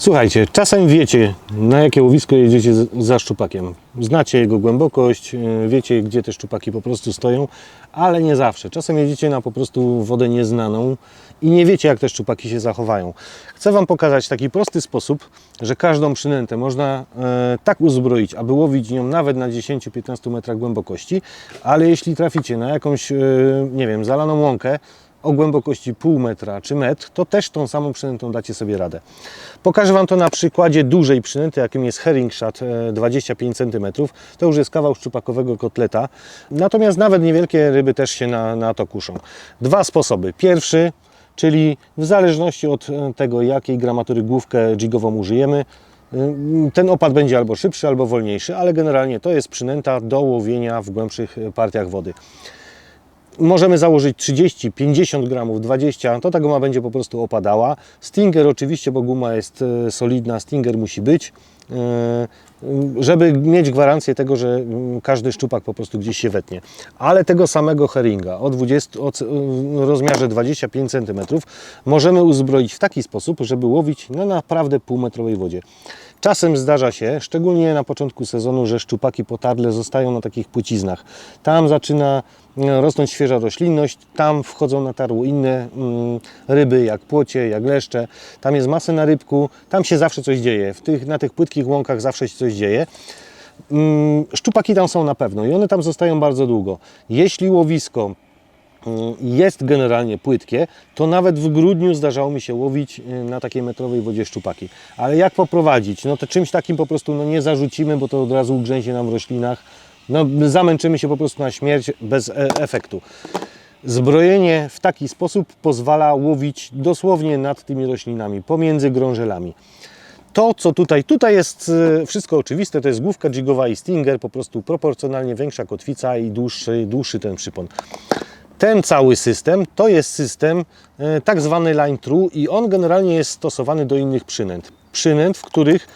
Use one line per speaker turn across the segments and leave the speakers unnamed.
Słuchajcie, czasem wiecie, na jakie łowisko jedziecie za szczupakiem. Znacie jego głębokość, yy, wiecie, gdzie te szczupaki po prostu stoją, ale nie zawsze. Czasem jedziecie na po prostu wodę nieznaną i nie wiecie, jak te szczupaki się zachowają. Chcę Wam pokazać taki prosty sposób, że każdą przynętę można e, tak uzbroić, aby łowić nią nawet na 10-15 metrach głębokości, ale jeśli traficie na jakąś, e, nie wiem, zalaną łąkę, o głębokości pół metra czy metr, to też tą samą przynętą dacie sobie radę. Pokażę Wam to na przykładzie dużej przynęty, jakim jest herring shad e, 25 cm. To już jest kawał szczupakowego kotleta. Natomiast nawet niewielkie ryby też się na, na to kuszą. Dwa sposoby. Pierwszy, czyli w zależności od e, tego, jakiej gramatury główkę jigową użyjemy, y, ten opad będzie albo szybszy, albo wolniejszy, ale generalnie to jest przynęta do łowienia w głębszych e, partiach wody możemy założyć 30, 50 gramów, 20, to ta guma będzie po prostu opadała. Stinger oczywiście, bo guma jest e, solidna, Stinger musi być, żeby mieć gwarancję tego, że mm, każdy szczupak po prostu gdzieś się wetnie. Ale tego samego herringa o, 20, o rozmiarze 25 cm możemy uzbroić w taki sposób, żeby łowić na naprawdę półmetrowej wodzie. Czasem zdarza się, szczególnie na początku sezonu, że szczupaki potarle zostają na takich płciznach. Tam zaczyna e, rosnąć świeża roślinność, tam wchodzą na tarło inne mm, ryby, jak płocie, jak leszcze. Tam jest masę na rybku, tam się zawsze coś dzieje. W tych, na tych płytkich łąkach zawsze się coś dzieje. Mm, Szczupaki tam są na pewno i one tam zostają bardzo długo. Jeśli łowisko mm, jest generalnie płytkie, to nawet w grudniu zdarzało mi się łowić y, na takiej metrowej wodzie szczupaki. Ale jak poprowadzić? No to czymś takim po prostu no nie zarzucimy, bo to od razu ugrzęzie nam w roślinach. No, zamęczymy się po prostu na śmierć bez e efektu. Zbrojenie w taki sposób pozwala łowić dosłownie nad tymi roślinami, pomiędzy grążelami. To, co tutaj, tutaj jest e, wszystko oczywiste, to jest główka jigowa i stinger, po prostu proporcjonalnie większa kotwica i dłuższy, dłuższy ten przypon. Ten cały system to jest system e, tak zwany line true i on generalnie jest stosowany do innych przynęt. Przynęt, w których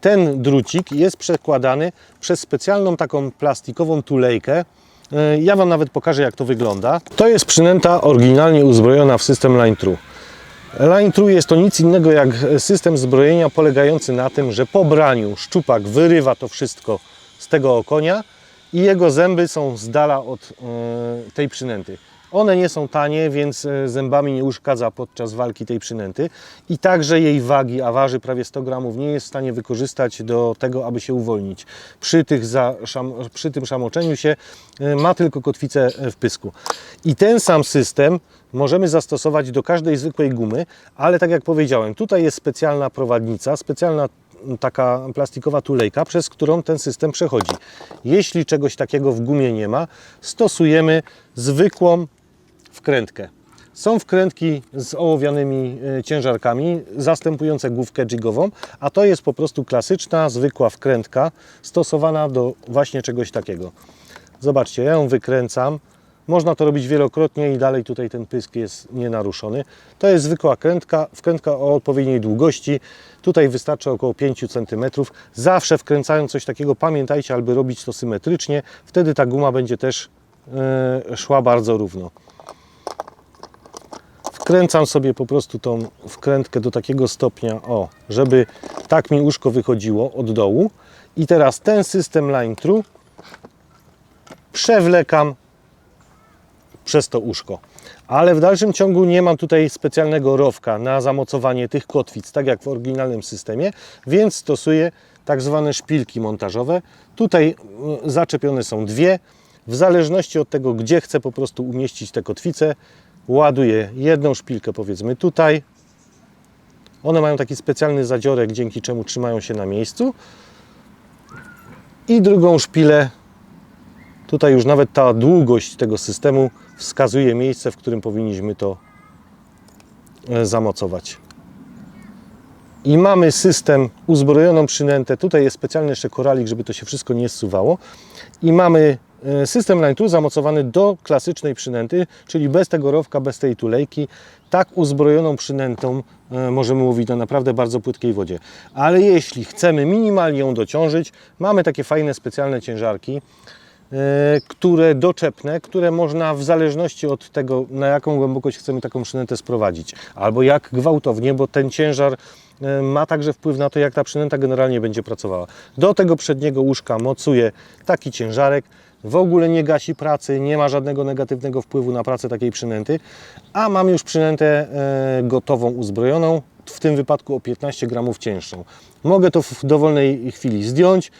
ten drucik jest przekładany przez specjalną taką plastikową tulejkę. E, Ja Wam nawet pokażę, jak to wygląda. To jest przynęta oryginalnie uzbrojona w system line true. Line True jest to nic innego jak system zbrojenia polegający na tym, że po braniu szczupak wyrywa to wszystko z tego okonia i jego zęby są z dala od e, tej przynęty. One nie są tanie, więc e, zębami nie uszkadza podczas walki tej przynęty i także jej wagi, a waży prawie 100 gramów, nie jest w stanie wykorzystać do tego, aby się uwolnić. Przy, tych za, szam, przy tym szamoczeniu się e, ma tylko kotwicę w pysku. I ten sam system możemy zastosować do każdej zwykłej gumy, ale tak jak powiedziałem, tutaj jest specjalna prowadnica, specjalna taka plastikowa tulejka, przez którą ten system przechodzi. Jeśli czegoś takiego w gumie nie ma, stosujemy zwykłą wkrętkę. Są wkrętki z ołowianymi e, ciężarkami, zastępujące główkę jigową, a to jest po prostu klasyczna, zwykła wkrętka stosowana do właśnie czegoś takiego. Zobaczcie, ja ją wykręcam. Można to robić wielokrotnie i dalej tutaj ten pysk jest nienaruszony. To jest zwykła krętka, wkrętka o odpowiedniej długości. Tutaj wystarczy około 5 cm. Zawsze wkręcając coś takiego pamiętajcie, aby robić to symetrycznie. Wtedy ta guma będzie też e, szła bardzo równo. Wkręcam sobie po prostu tą wkrętkę do takiego stopnia, o, żeby tak mi uszko wychodziło od dołu. I teraz ten system line true przewlekam przez to uszko. Ale w dalszym ciągu nie mam tutaj specjalnego rowka na zamocowanie tych kotwic, tak jak w oryginalnym systemie, więc stosuję tak zwane szpilki montażowe. Tutaj mm, zaczepione są dwie. W zależności od tego, gdzie chcę po prostu umieścić te kotwice, ładuję jedną szpilkę powiedzmy tutaj. One mają taki specjalny zadziorek, dzięki czemu trzymają się na miejscu. I drugą szpilę Tutaj już nawet ta długość tego systemu wskazuje miejsce, w którym powinniśmy to e, zamocować. I mamy system, uzbrojoną przynętę. Tutaj jest specjalny jeszcze koralik, żeby to się wszystko nie zsuwało. I mamy system line tool zamocowany do klasycznej przynęty, czyli bez tego rowka, bez tej tulejki. Tak uzbrojoną przynętą e, możemy łowić na naprawdę bardzo płytkiej wodzie. Ale jeśli chcemy minimalnie ją dociążyć, mamy takie fajne specjalne ciężarki, e, które doczepne, które można w zależności od tego, na jaką głębokość chcemy taką przynętę sprowadzić, albo jak gwałtownie, bo ten ciężar e, ma także wpływ na to, jak ta przynęta generalnie będzie pracowała. Do tego przedniego łóżka mocuje taki ciężarek, w ogóle nie gasi pracy, nie ma żadnego negatywnego wpływu na pracę takiej przynęty, a mam już przynętę e, gotową, uzbrojoną, w tym wypadku o 15 gramów cięższą. Mogę to w dowolnej chwili zdjąć, e,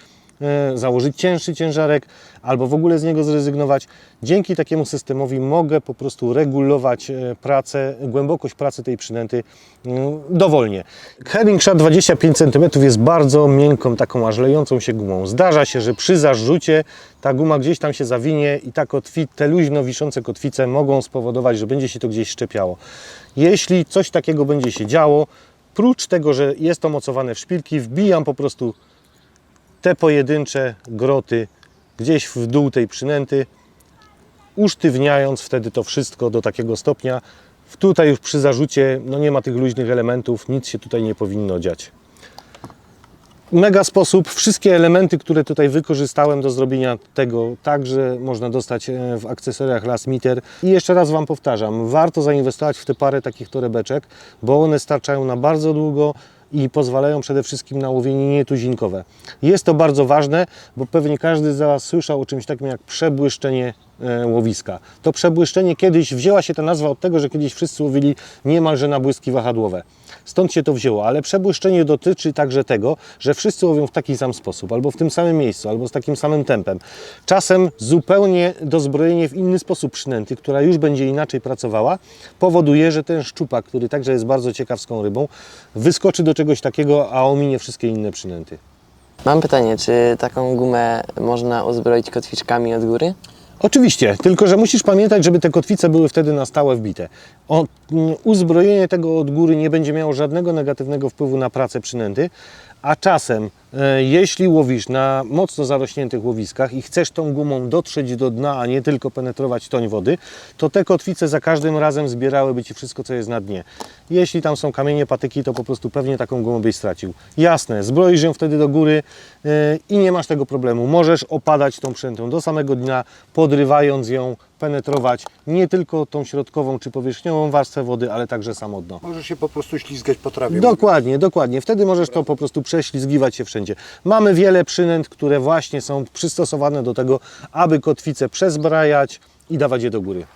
założyć cięższy ciężarek albo w ogóle z niego zrezygnować. Dzięki takiemu systemowi mogę po prostu regulować e, pracę, głębokość pracy tej przynęty mm, dowolnie. Herring Shark 25 cm jest bardzo miękką, taką aż lejącą się gumą. Zdarza się, że przy zarzucie ta guma gdzieś tam się zawinie i ta kotwi, te luźno wiszące kotwice mogą spowodować, że będzie się to gdzieś szczepiało. Jeśli coś takiego będzie się działo, prócz tego, że jest to mocowane w szpilki, wbijam po prostu te pojedyncze groty gdzieś w dół tej przynęty, usztywniając wtedy to wszystko do takiego stopnia. Tutaj już przy zarzucie no nie ma tych luźnych elementów, nic się tutaj nie powinno dziać. Mega sposób. Wszystkie elementy, które tutaj wykorzystałem do zrobienia tego, także można dostać e, w akcesoriach Last Meter. I jeszcze raz Wam powtarzam, warto zainwestować w te parę takich torebeczek, bo one starczają na bardzo długo i pozwalają przede wszystkim na łowienie nietuzinkowe. Jest to bardzo ważne, bo pewnie każdy z Was słyszał o czymś takim jak przebłyszczenie łowiska. To przebłyszczenie kiedyś wzięła się ta nazwa od tego, że kiedyś wszyscy łowili niemalże na błyski wahadłowe. Stąd się to wzięło, ale przebłyszczenie dotyczy także tego, że wszyscy łowią w taki sam sposób, albo w tym samym miejscu, albo z takim samym tempem. Czasem zupełnie dozbrojenie w inny sposób przynęty, która już będzie inaczej pracowała, powoduje, że ten szczupak, który także jest bardzo ciekawską rybą, wyskoczy do czegoś takiego, a ominie wszystkie inne przynęty.
Mam pytanie, czy taką gumę można uzbroić kotwiczkami od góry?
Oczywiście, tylko że musisz pamiętać, żeby te kotwice były wtedy na stałe wbite. O, mm, uzbrojenie tego od góry nie będzie miało żadnego negatywnego wpływu na pracę przynęty, a czasem, e, jeśli łowisz na mocno zarośniętych łowiskach i chcesz tą gumą dotrzeć do dna, a nie tylko penetrować toń wody, to te kotwice za każdym razem zbierałyby Ci wszystko, co jest na dnie. Jeśli tam są kamienie, patyki, to po prostu pewnie taką gumą byś stracił. Jasne, zbroisz ją wtedy do góry e, i nie masz tego problemu. Możesz opadać tą przynętą do samego dna, podrywając ją, penetrować nie tylko tą środkową czy powierzchniową warstwę wody, ale także samo dno.
Może się po prostu ślizgać po trawie.
Dokładnie, dokładnie. Wtedy możesz to po prostu prześlizgiwać się wszędzie. Mamy wiele przynęt, które właśnie są przystosowane do tego, aby kotwice przezbrajać i dawać je do góry.